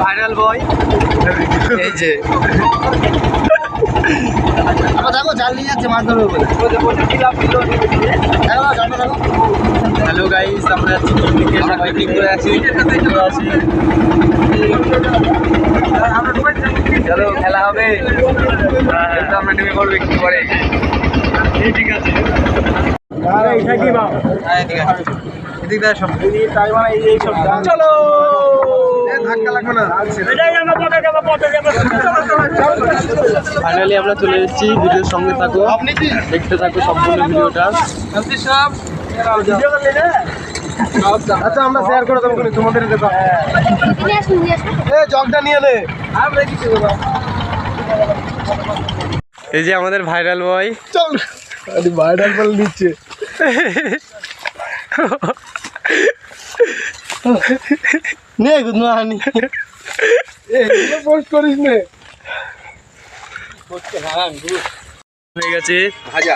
Viral বয় এই যে। আবার দেখো জাল নিয়ে যাচ্ছে মাছ ধরবে বলে। হ্যালো গাইস আমরা আছি সবাই পিকনিক করে আছি। চলো খেলা হবে। আমরা নেমে পড়ব একটু পরে। ঠিক আছে। হ্যাঁ ঠিক আছে। এদিক দিয়ে সব চলো! ফাইনালি আমরা চলে এসেছি ভিডিওর সঙ্গে থাকো। দেখতে থাকো সম্পূর্ণ ভিডিওটা। আচ্ছা আমরা শেয়ার করে দেবো তোমাদের জগটা নিয়ে নে। এই যে আমাদের ভাইরাল বয় চল। আরে ভাইরাল বল নিচ্ছে। নে গুড মর্নিং পোস্ট করিস নে। হয়ে গেছে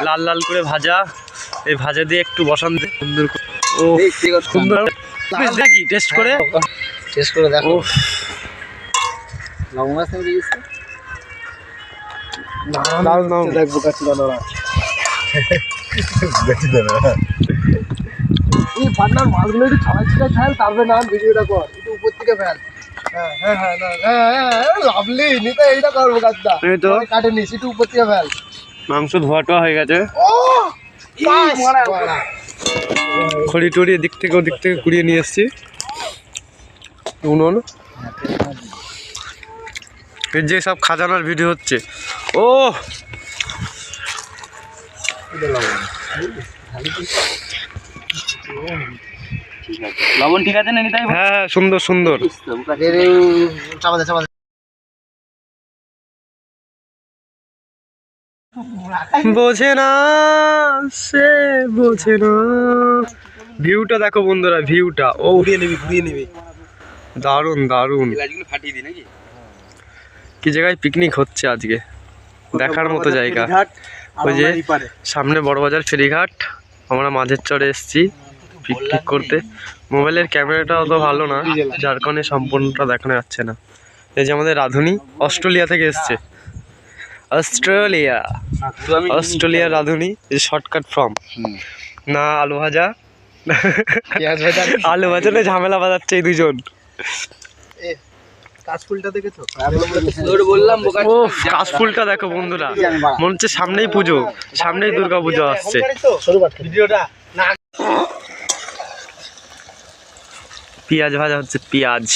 লাল লাল করে ভাজা। এই ভাজা দিয়ে একটু বসান সুন্দর করে। ও সুন্দর। দেখি টেস্ট করে। শেষ করে দেখো। দেখব কাছে এই একটু ছড়াই ফেল তারপরে না ভিডিওটা কর। ফেল? হ্যাঁ হ্যাঁ হ্যাঁ ফেল। মাংস ধোয়া টোয়া হয়ে গেছে। খড়ি টড়ি এদিক থেকে ওদিক থেকে কুড়িয়ে নিয়ে এসেছি। উনুন। এর যে সব খাজানার ভিডিও হচ্ছে। ও! লবণ ঠিক আছে না নিতে হ্যাঁ হ্যাঁ সুন্দর সুন্দর। বোঝে না সে বোঝে না। ভিউটা দেখো বন্ধুরা ভিউটা। ও ঘুরিয়ে নিবি ঘুরিয়ে নিবি। দারুণ দারুণ। ফাটিয়ে দিই নাকি? কি জায়গায় পিকনিক হচ্ছে আজকে? দেখার মতো জায়গা। ওই যে সামনে বড়বাজার ফেরিঘাট আমরা মাঝের চরে এসেছি। পিকনিক করতে। মোবাইলের ক্যামেরাটা অত ভালো না যার কারণে সম্পূর্ণটা দেখানো যাচ্ছে না। এই যে আমাদের রাধুনি অস্ট্রেলিয়া থেকে এসছে। অস্ট্রেলিয়া। অস্ট্রেলিয়ার রাধুনি শর্টকাট ফর্ম না আলু ভাজা। আলু ভাজা? না ঝামেলা বাজাচ্ছে এই দুজন। কাশফুলটা দেখো বন্ধুরা। মনে হচ্ছে সামনেই পুজো সামনেই দুর্গা পুজো আসছে সরু বাট ভিডিওটা পেঁয়াজ ভাজা হচ্ছে পেঁয়াজ।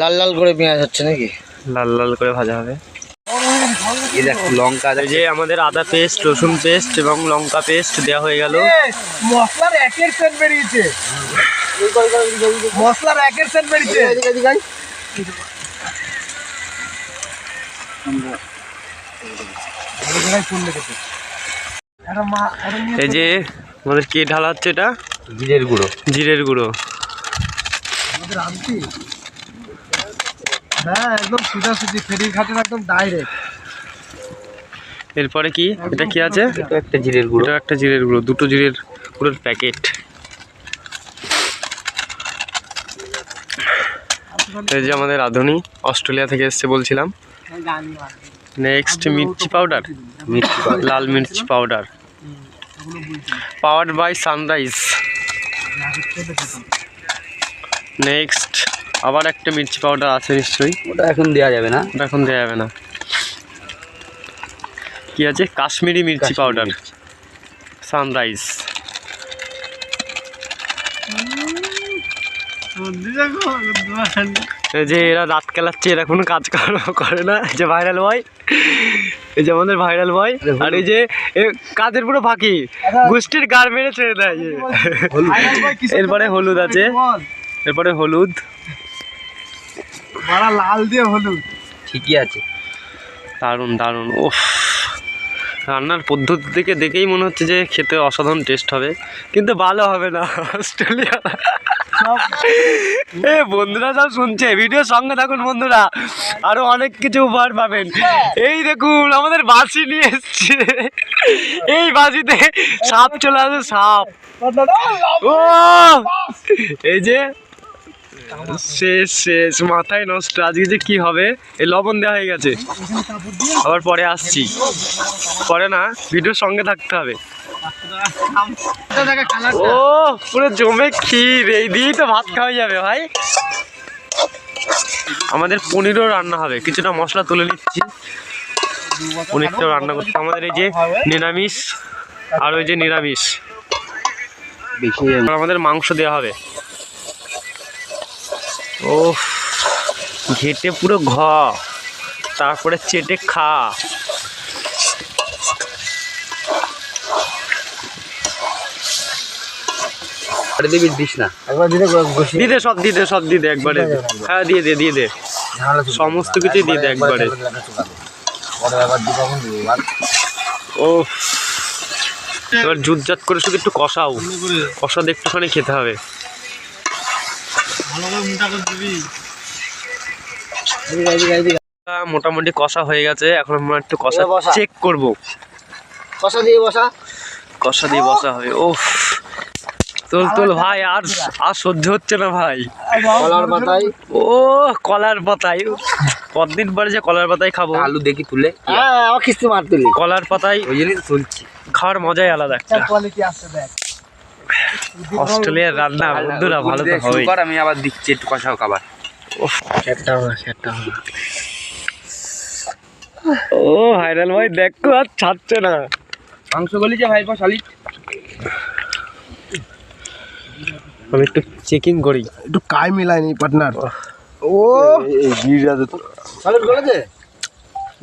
লাল লাল করে পেঁয়াজ হচ্ছে নাকি? লাল লাল করে ভাজা হবে। এই দেখ লঙ্কা এই যে আমাদের আদা পেস্ট রসুন পেস্ট এবং লঙ্কা পেস্ট দেওয়া হয়ে গেল। মশলার একের সেন্ট বেরিয়েছে। মশলার একের সেন্ট বেরিয়েছে। এই যে আমাদের কে ঢালা হচ্ছে এটা? জিরের গুঁড়ো। জিরের গুঁড়ো। হ্যাঁ একদম সুজি ফেরির ঘাটের একদম ডাইরেক্ট এরপরে কি? এটা কি আছে? একটা জিরের গুঁড়ো। এটা একটা জিরের গুঁড়ো দুটো জিরের গুঁড়োর প্যাকেট। এই যে আমাদের রাঁধুনি অস্ট্রেলিয়া থেকে এসছে বলছিলাম। Next Mirchi powder Lal mirchi powder power by Sunrise next আবার একটা মির্চি পাউডার আছে নিশ্চয়ই। ওটা এখন দেওয়া যাবে না। ওটা এখন দেওয়া যাবে না। কি আছে? কাশ্মীরি মির্চি পাউডার সানরাইজ এই যে এরা রাত খেলাচ্ছে এরা কোনো কাজ করে না যে ভাইরাল বয় এই যে আমাদের ভাইরাল বয় আর এই যে এ কাজের পুরো ফাঁকি গোষ্ঠীর গার মেরে ছেড়ে দেয়। এরপরে হলুদ আছে। এরপরে হলুদ। বড়া লাল দিয়ে হলুদ। ঠিকই আছে। দারুণ দারুণ ওফ রান্নার পদ্ধতি থেকে দেখেই মনে হচ্ছে যে খেতে অসাধারণ টেস্ট হবে কিন্তু ভালো হবে না অস্ট্রেলিয়া এ বন্ধুরা সব শুনছে ভিডিওর সঙ্গে থাকুন বন্ধুরা। আরও অনেক কিছু উপহার পাবেন। এই দেখুন আমাদের বাসি নিয়ে এসছে। এই বাসিতে সাপ চলে আসে সাপ। ও! এই যে শেষ শেষ মাথায় নষ্ট। আজকে যে কি হবে এই লবণ দেওয়া হয়ে গেছে। আবার পরে আসছি। পরে না ভিডিওর সঙ্গে থাকতে হবে। ও পুরো জমে ক্ষীর। এই দিয়েই তো ভাত খাওয়া যাবে ভাই। আমাদের পনিরও রান্না হবে। কিছুটা মশলা তুলে নিচ্ছি। পনিরটাও রান্না করতে আমাদের এই যে নিরামিষ আর ওই যে নিরামিষ। আমাদের মাংস দেওয়া হবে। ও ঘেটে পুরো ঘ। তারপরে চেটে খা। দিবি দিস না। একবার বসি সব দিয়ে দে সব দিয়ে দে একবারে। হ্যাঁ দিয়ে দে দিয়ে দে। সমস্ত কিছুই দিয়ে দে একবারে ও এবার জুতজাত করে শুধু একটু কষাও। কষা একটুখানি খেতে হবে। মোটামুটি কষা হয়ে গেছে। এখন আমরা একটু কষা বসা। চেক করব। কষা দিয়ে বসা। কষা দিয়ে বসা হবে। ও তোল তোল ভাই আর আর সহ্য হচ্ছে না ভাই। কলার পাতায় ও কলার পাতায় কতদিন পরে যে কলার পাতায় খাব? আলু দেখি তুলে। হ্যাঁ আমার কিস্তি কলার পাতায় ওই জন্যই তো তুলছি খাওয়ার মজাই আলাদা একটা। কোয়ালিটি দেখ। অস্ট্রেলিয়ার রান্না বন্ধুরা ভালো তো কর, আমি আবার দিচ্ছি একটু কষাও খাবার হবে ও ভাইরাল ভাই দেখো আর ছাড়ছে না। মাংস গলিছে ভাই শালি। আমি একটু চেকিং করি। একটু কাই মিলাইনি পার্টনার ও! এই গিরাতে তো।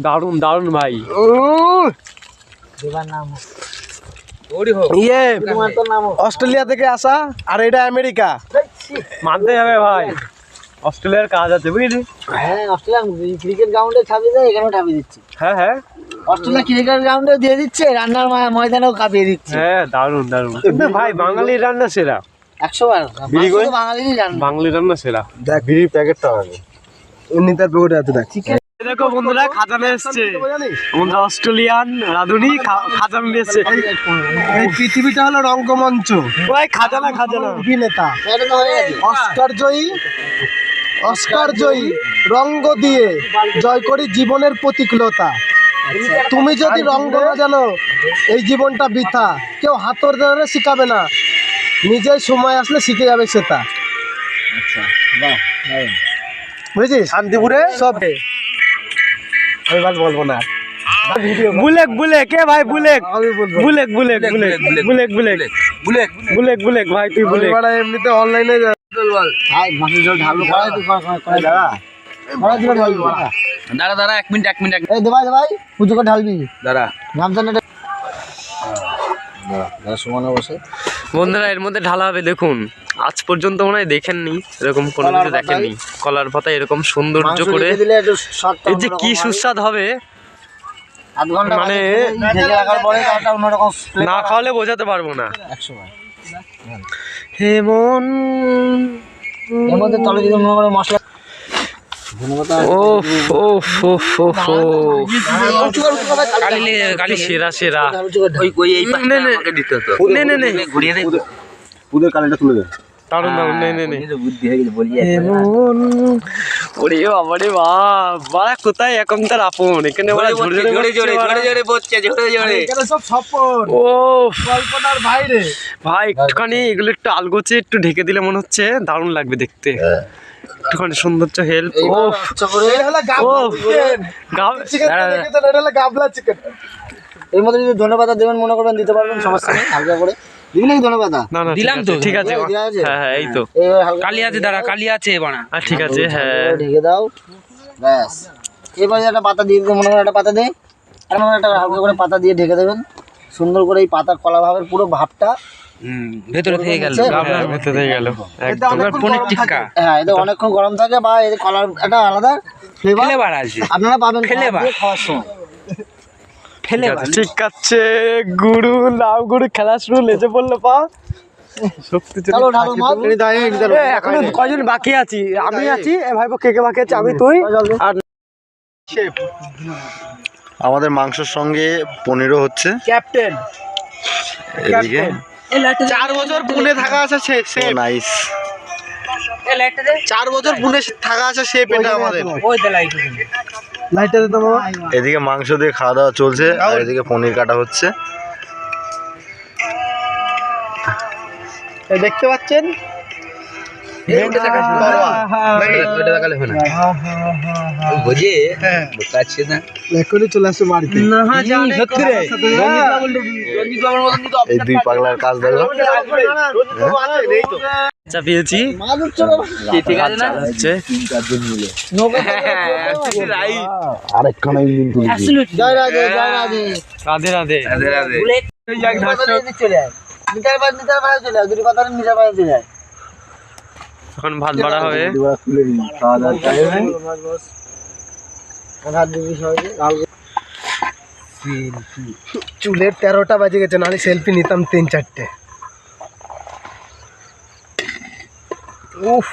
দারুণ দারুণ ভাই। দেবার নাম ওরি হোক ইয়ে তোমার তোর নাম অস্ট্রেলিয়া থেকে আসা আর এটা আমেরিকা। মানতে হবে ভাই। অস্ট্রেলিয়ার কাজ আছে বুঝলি? হ্যাঁ অস্ট্রেলিয়া ক্রিকেট গ্রাউন্ডে ছাপিয়ে দেয় এখানেও ছাপিয়ে দিচ্ছে। হ্যাঁ হ্যাঁ। অস্ট্রেলিয়া ক্রিকেট গ্রাউন্ডে দিয়ে দিচ্ছে রান্নার ময়- ময়দানেও কাঁপিয়ে দিচ্ছে। হ্যাঁ দারুণ দারুণ। ভাই বাঙালির রান্না সেরা। একশো বার বিড়ি করে? শুধু বাঙালিরই রান্না। সেরা। দেখ বিড়ির প্যাকেটটা হবে। এমনি তার প্যাকেট আছে দেখ। দেখো বন্ধুরা খাজানা এসছে। আমাদের অস্ট্রেলিয়ান রাঁধুনি খা- খাজানা নিয়ে এসছে। এই পৃথিবীটা হলো রঙ্গমঞ্চ। খাজানা খাজানা। অভিনেতা। অস্কার জয়ী অস্কার জয়ী রঙ্গ দিয়ে জয় করি জীবনের প্রতিকূলতা। তুমি যদি রঙ্গ না জানো এই জীবনটা বৃথা। কেউ হাতর ধরে শিখাবে না। নিজের সময় আসলে শিখে যাবে সেটা। বুঝেছিস? শান্তিপুরে? সব আমি বাল বলব না। বুলেক বুলেক এ ভাই বুলেক? আমি বলব। বুলেক বুলেক বুলেক বুলেক বুলেক বুলেট বুলেক বুলেক। ভাই তুই বুলেক। এবারে এমনিতে অনলাইনে ভাই মাছের জল ঢালু করাই তুই করাই দাদা ঢালবি দাঁড়া। দাঁড়া এক মিনিট এক মিনিট এক এই দেবাই দেবাই পুজো করে ঢালবি। দাঁড়া। গামছা নেটে দাদা সমানে বসে। বন্ধুরা এর মধ্যে ঢালা হবে দেখুন। আজ পর্যন্ত মনে হয় দেখেননি এরকম কোনো কিছু দেখেননি। কলার পাতা এরকম সৌন্দর্য করে এই যে কি সুস্বাদ হবে। মানে- মানে ঢেকে রাখার পরে তারটা অন্যরকম না খাওয়ালে বোঝাতে পারব না। একশো বার। হে মন। এর মধ্যে তলে যদি মনে করে মশলা সেরা সেরা। ওই ওই এই পাশটা নে, নে। আমাকে দিতে হতো। নে, নে, নে। ঘুরিয়ে দে। পুদের কালিটা তুলে দে। দারুণ দারুণ নে নে নে। ওই যে বুদ্ধি হয়ে গেছে বলি ওরে বাবা বাপ বাড়া কোথায়? এখন তার আপন। এখানে বাড়া ঝরে জোরে জোরে জোরে জোরে বলছে জোরে জোরে। সব স্বপন। ও কল্পনার বাইরে। ভাই একটুখানি এগুলো একটু আলগোচে একটু ঢেকে দিলে মনে হচ্ছে দারুণ লাগবে দেখতে। একটুখানি সৌন্দর্য হেল্প ও গাবলা চিকেন এর মধ্যে যদি ধনেপাতা দেবেন মনে করবেন দিতে পারবেন সমস্যা নেই হালকা করে। দিবি নাকি ধনেপাতা না না দিলাম দিলাম তো। তো। ঠিক আছে। হ্যাঁ হ্যাঁ এই তো। কালি আছে দাঁড়া কালি আছে বানা ঠিক আছে হ্যাঁ। ঢেকে দাও। ব্যাস। এবারে একটা পাতা দিয়ে দিতে মনে করেন একটা পাতা দে আর একটা হালকা করে পাতা দিয়ে ঢেকে দেবেন। সুন্দর করে এই পাতা কলা ভাবের পুরো ভাবটা ভেতরে থেকে গেল। গাবলার ভেতরে গেল। পনির টিক্কা। হ্যাঁ এটা অনেকক্ষণ গরম থাকে। বা এই কলার একটা আলাদা ফ্লেভার ফ্লেভার আপনারা পাবেন Flavor। খাওয়ার সময়। ঠিক আছে, গুরু লাভ গুরু খেলা শুরু লেজে পড়ল পা। শক্তি চলে চলো ঢালো মাছ এ, এখনও কয়জন বাকি আছি? আমি আছি এ ভাইপো কে কে বাকি আছে? আমি তুই? আর আমাদের মাংসের সঙ্গে পনিরও হচ্ছে। ক্যাপ্টেন। এদিকে? চার বছর পুনে থাকা আছে সে নাইস চার বছর পুনে থাকা আছে সে পেটে আমাদের। লাইটারে তো মামা এদিকে মাংস দিয়ে খাওয়া দাওয়া চলছে আর এদিকে পনির কাটা হচ্ছে। দেখতে পাচ্ছেন? বুঝে বোকাচ্ছে না। এখনই চলে আসছে বাড়িতে। সত্যি রে। এই দুই পাগলার কাজ দেখো চাপিয়েছি ঠিক আছে না হচ্ছে আরেকখানা ইঞ্জিন তুলেছি জয় রাধে জয় রাধে রাধে। রাধে রাধে। রাধে নিতার বাদ নিতার বাড়ি চলে যায় দুটি কথা চলে যায় এখন ভাত বাড়া হবে। সবাইকে চুলের তেরোটা বাজে গেছে নাহলে সেলফি নিতাম তিন চারটে। उफ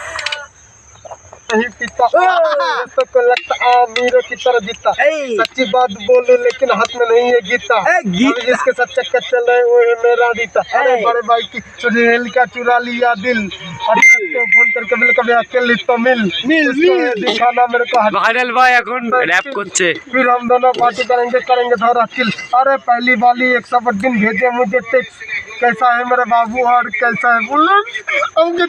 नहीं पीता तो को लगता अमीरों की तरह जीता सच्ची बात बोलूं लेकिन हाथ में नहीं है गीता अभी जिसके साथ चक्कर चल रहे वो है मेरा रीता अरे बड़े भाई की चुड़ैल का चुरा लिया दिल और तो फोन करके बोले कभी अकेले तो मिल मिल मिल दिखाना मेरे को हट ভাইরাল ভাই এখন র্যাপ করছে फिर हम दोनों पार्टी करेंगे करेंगे थोड़ा चिल अरे पहली वाली एक सौ दिन भेजे मुझे टेक्स कैसा है मेरा बाबू और कैसा है? बोलो हमके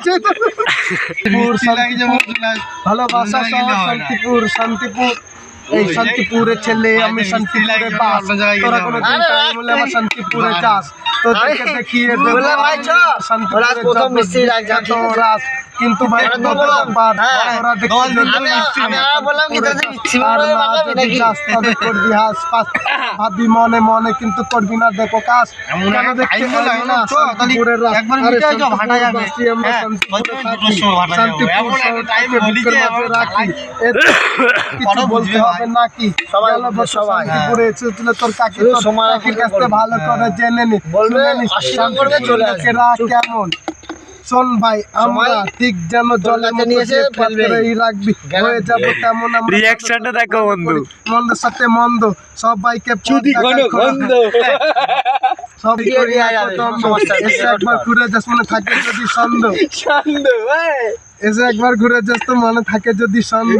हेलो बासा शांतिपुर शांतिपुर। এই শান্তিপুরে ছেলে আমি শান্তিপুরে বাস। তোরা হলে আমার শান্তিপুরে যাস। তোদেরকে দেখিয়ে দেবো। শান্তিপুরে প্রথম মিষ্টি রাস কিন্তু ভাই ব্যাপার ওরা দেখি বললাম কি তোদের মিষ্টি যাস তবে করবি হাস পাস। ভাবি মনে মনে কিন্তু করবি না দেখো কাজ। কেন দেখতে পারবি না? শান্তিপুরের শান্তিপুরে মাঝে রাখি। বলতে হবে নাকি? সবাই সবাই শান্তিপুরে এসেছিল তোর কাকি তোর কাকির কাছ থেকে ভালো করে জেনে নি। বলবে কেমন? শোন ভাই আমরা ঠিক যেন জলে ফেলবেই রাখবি। হয়ে যাব তেমন আমরা রিয়াকশনটা দেখো বন্ধু। মন্দের সাথে মন্দ। সবাইকে চুদি গন্ধ সব করে এসে একবার ঘুরে যাস মনে থাকে যদি এসে একবার ঘুরে যাস তো মনে থাকে যদি সন্দ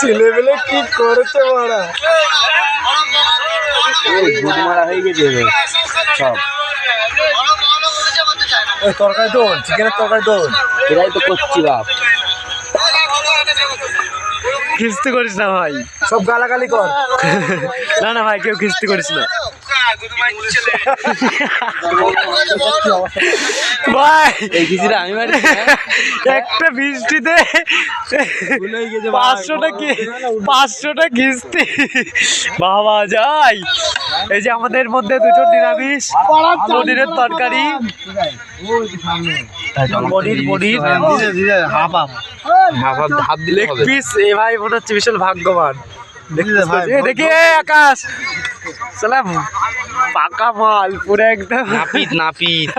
ছেলেবেলে কি করেছে ওরা তরকারি দোল চিকেনের তরকারি দোল। এরাই তো করছি বাপ। খিস্তি করিস না ভাই। সব গালাগালি কর। না না ভাই কেউ খিস্তি করিস না। ভাই আমি মারি একটা বৃষ্টিতে পাঁচশোটা কি পাঁচশোটা কিস্তি। বাবা যাই। এই যে আমাদের মধ্যে দুটো নিরামিষ পনিরের তরকারি। Paneer paneer half half half দিলে লেগ পিস এ ভাই মনে হচ্ছে বিশাল ভাগ্যবান। দেখি আকাশ। সালাম। পাকা মাল পুরো একদম। নাপিত নাপিত।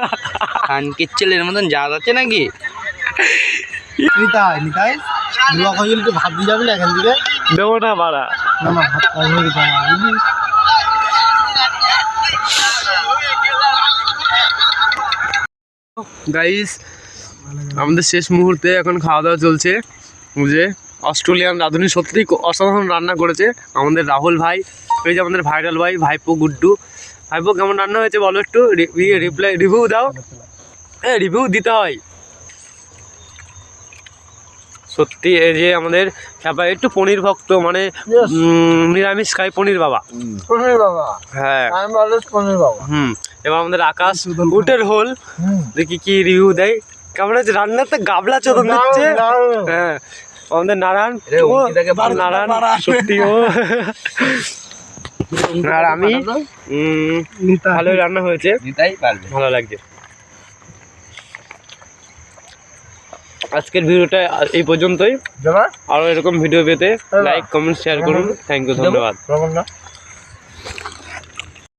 খানকের ছেলের মতন জাত আছে নাকি? নিতাই নিতাই দুয়া কইল তো ভাত দিয়ে যাবি না এখান থেকে? দেবো না না না ভাত হয়ে গাইস আমাদের শেষ মুহূর্তে এখন খাওয়া দাওয়া চলছে। বুঝে অস্ট্রেলিয়ান রাঁধুনি সত্যি অসাধারণ রান্না করেছে। আমাদের রাহুল ভাই এই যে আমাদের ভাইরাল ভাই ভাইপো গুড্ডু। ভাইপো কেমন রান্না হয়েছে বলো একটু? রিপ্লাই রিভিউ দাও। হ্যাঁ রিভিউ দিতে হয়। সত্যি এই যে আমাদের খ্যাপা একটু পনির ভক্ত মানে নিরামিষ খাই পনির বাবা। পনির বাবা। হ্যাঁ। পনির বাবা। হুম। এবার আমাদের আকাশ উটের হোল। দেখি কি রিভিউ দেয়। কেমন আছে রান্নাতে গাবলা চোদন দিচ্ছে। হ্যাঁ। আমাদের নারায়ণ নারায়ণ সত্যি ও। আর আমি উম, ভালোই রান্না হয়েছে। ভালো লাগছে। আজকের ভিডিওটা এই পর্যন্তই। জমা আরও এরকম ভিডিও পেতে লাইক কমেন্ট শেয়ার করুন। থ্যাংক ইউ ধন্যবাদ।